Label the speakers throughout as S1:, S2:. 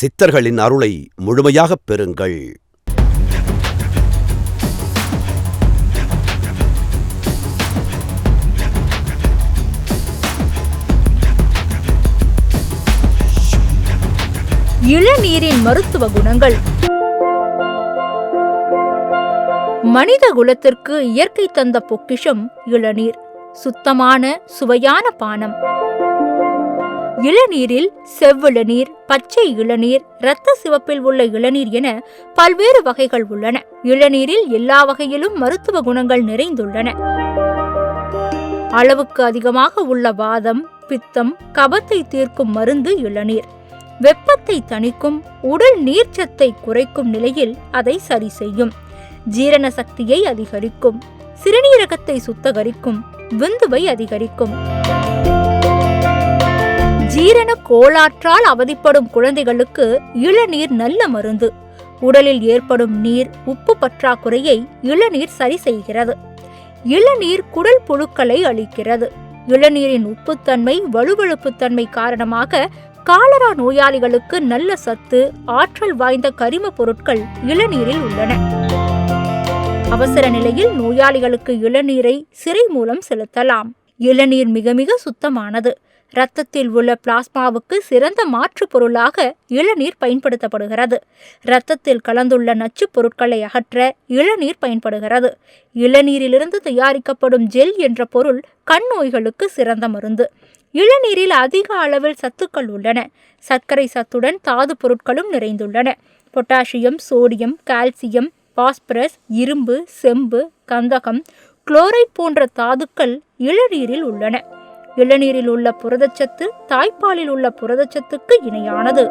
S1: சித்தர்களின் அருளை முழுமையாகப் பெறுங்கள்.
S2: இளநீரின் மருத்துவ குணங்கள். மனித குலத்திற்கு இயற்கை தந்த பொக்கிஷம் இளநீர் சுத்தமான சுவையான பானம். இளநீரில் செவ்விளநீர் பச்சை இளநீர் இரத்த சிவப்பில் உள்ள இளநீர் என பல்வேறு வகைகள் உள்ளன. இளநீரில் எல்லா வகையிலும் மருத்துவ குணங்கள் நிறைந்துள்ளன. அளவுக்கு அதிகமாக உள்ள வாதம் பித்தம் கபத்தை தீர்க்கும் மருந்து இளநீர். வெப்பத்தை தணிக்கும் உடல் நீர்ச்சத்தை குறைக்கும் நிலையில் அதை சரி செய்யும். ஜீரண சக்தியை அதிகரிக்கும். சிறுநீரகத்தை சுத்தகரிக்கும். விந்துவை அதிகரிக்கும். ஜீரண கோளாற்றால் அவதிப்படும் குழந்தைகளுக்கு இளநீர் நல்ல மருந்து. உடலில் ஏற்படும் நீர் உப்பு பற்றாக்குறையை இளநீர் சரி செய்கிறது. இளநீர் குடல் புழுக்களை அளிக்கிறது இளநீரின் உப்புத்தன்மை வலுவழுப்புத்தன்மை காரணமாக காலரா நோயாளிகளுக்கு நல்ல சத்து ஆற்றல் வாய்ந்த கரிம பொருட்கள் இளநீரில் உள்ளன. அவசர நிலையில் நோயாளிகளுக்கு இளநீரை சிறை மூலம் செலுத்தலாம். இளநீர் மிக மிக சுத்தமானது. இரத்தத்தில் உள்ள பிளாஸ்மாவுக்கு சிறந்த மாற்றுப் பொருளாக இளநீர் பயன்படுத்தப்படுகிறது. இரத்தத்தில் கலந்துள்ள நச்சுப் பொருட்களை அகற்ற இளநீர் பயன்படுகிறது. இளநீரிலிருந்து தயாரிக்கப்படும் ஜெல் என்ற பொருள் கண் நோய்களுக்கு சிறந்த மருந்து. இளநீரில் அதிக அளவில் சத்துக்கள் உள்ளன. சர்க்கரை சத்துடன் தாது பொருட்களும் நிறைந்துள்ளன. பொட்டாசியம் சோடியம் கால்சியம் பாஸ்பரஸ் இரும்பு செம்பு கந்தகம் குளோரைட் போன்ற தாதுக்கள் இளநீரில் உள்ளன. இளநீரில் உள்ள புரதச்சத்து தாய்ப்பாலில் உள்ள புரதச்சத்துக்கு இணையானது.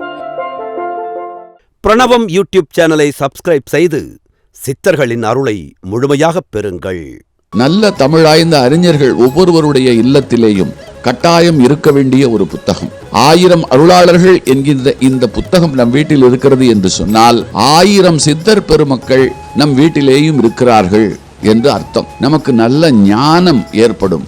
S1: பிரணவம் யூடியூப் சேனலை சப்ஸ்கிரைப் செய்து சித்தர்களின் அருளை முழுமையாகப் பெறுங்கள்.
S3: நல்ல தமிழாய்ந்த அறிஞர்கள் ஒவ்வொருவருடைய இல்லத்திலேயும் கட்டாயம் இருக்க வேண்டிய ஒரு புத்தகம். ஆயிரம் அருளாளர்கள் என்கின்ற இந்த புத்தகம் நம் வீட்டில் இருக்கிறது என்று சொன்னால் ஆயிரம் சித்தர் பெருமக்கள் நம் வீட்டிலேயும் இருக்கிறார்கள் என்று அர்த்தம். நமக்கு நல்ல ஞானம் ஏற்படும்.